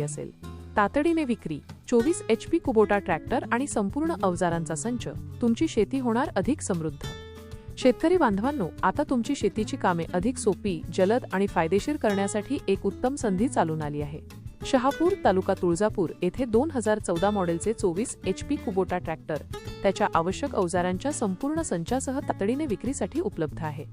असेल. तातडीने विक्री चोवीस एच पी कुबोटा ट्रॅक्टर आणि संपूर्ण अवजारांचा संच तुमची शेती होणार अधिक समृद्ध. शेतकरी बांधवांनो आता तुमची शेतीची कामे अधिक सोपी जलद आणि फायदेशीर करण्यासाठी एक उत्तम संधी चालून आली आहे. शहापूर तालुका तुळजापूर येथे दोन हजार चौदा मॉडेलचे चोवीस एच पी कुबोटा ट्रॅक्टर त्याच्या आवश्यक अवजारांच्या संपूर्ण संचासह तातडीने विक्रीसाठी उपलब्ध आहे.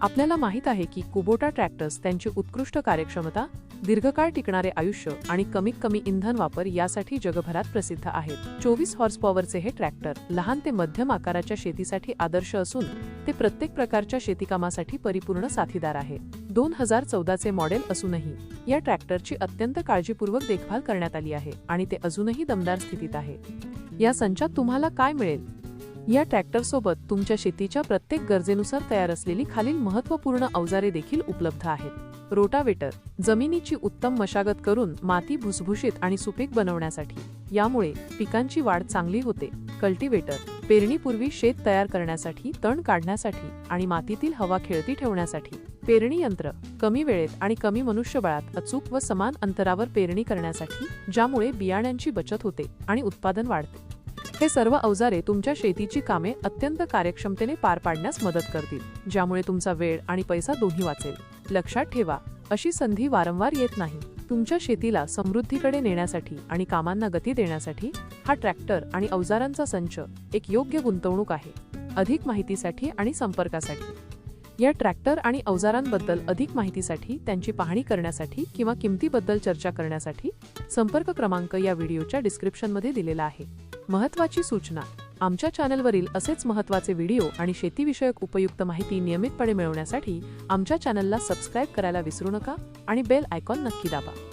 आपल्याला माहीत आहे की कुबोटा ट्रॅक्टर्स त्यांची उत्कृष्ट कार्यक्षमता दीर्घकाळ टिकणारे आयुष्य आणि कमीत कमी इंधन वापर यासाठी जगभरात प्रसिद्ध आहेत. चोवीस हॉर्स पॉवरचे हे ट्रॅक्टर लहान ते मध्यम आकाराच्या शेतीसाठी आदर्श असून ते प्रत्येक प्रकारच्या शेतीकामासाठी परिपूर्ण साथीदार आहे. दोन हजार चौदाचे मॉडेल असूनही या ट्रॅक्टरची अत्यंत काळजीपूर्वक देखभाल करण्यात आली आहे आणि ते अजूनही दमदार स्थितीत आहे. या संचात तुम्हाला काय मिळेल? या ट्रॅक्टरसोबत तुमच्या शेतीच्या प्रत्येक गरजेनुसार तयार असलेली खालील महत्त्वपूर्ण अवजारे देखील उपलब्ध आहेत. रोटावेटर जमिनीची उत्तम मशागत करून माती भुसभुशीत आणि सुपीक बनवण्यासाठी. यामुळे पिकांची वाढ चांगली होते. कल्टिवेटर पेरणीपूर्वी शेत तयार करण्यासाठी तण काढण्यासाठी आणि मातीतील हवा खेळती ठेवण्यासाठी. पेरणी यंत्र कमी वेळेत आणि कमी मनुष्यबळात अचूक व समान अंतरावर पेरणी करण्यासाठी ज्यामुळे बियाण्यांची बचत होते आणि उत्पादन वाढते. हे सर्व अवजारे तुमच्या शेतीची कामे अत्यंत कार्यक्षमतेने पार पाडण्यास मदत करतील ज्यामुळे तुमचा वेळ आणि पैसा दोन्ही वाचेल. लक्षात ठेवा अशी संधी वारंवार येत नाही. तुमच्या शेतीला समृद्धीकडे नेण्यासाठी आणि कामांना गती देण्यासाठी हा ट्रॅक्टर आणि अवजारांचा संच एक योग्य गुंतवणूक आहे. अधिक माहितीसाठी आणि संपर्कासाठी. या ट्रॅक्टर आणि अवजारांबद्दल अधिक माहितीसाठी त्यांची पाहणी करण्यासाठी किंवा किमतीबद्दल चर्चा करण्यासाठी संपर्क क्रमांक या व्हिडिओच्या डिस्क्रिप्शनमध्ये दिलेला आहे. महत्वाची सूचना. आमच्या चॅनलवरील असेच महत्त्वाचे व्हिडिओ आणि शेतीविषयक उपयुक्त माहिती नियमितपणे मिळवण्यासाठी आमच्या चॅनलला सबस्क्राईब करायला विसरू नका आणि बेल आयकॉन नक्की दाबा.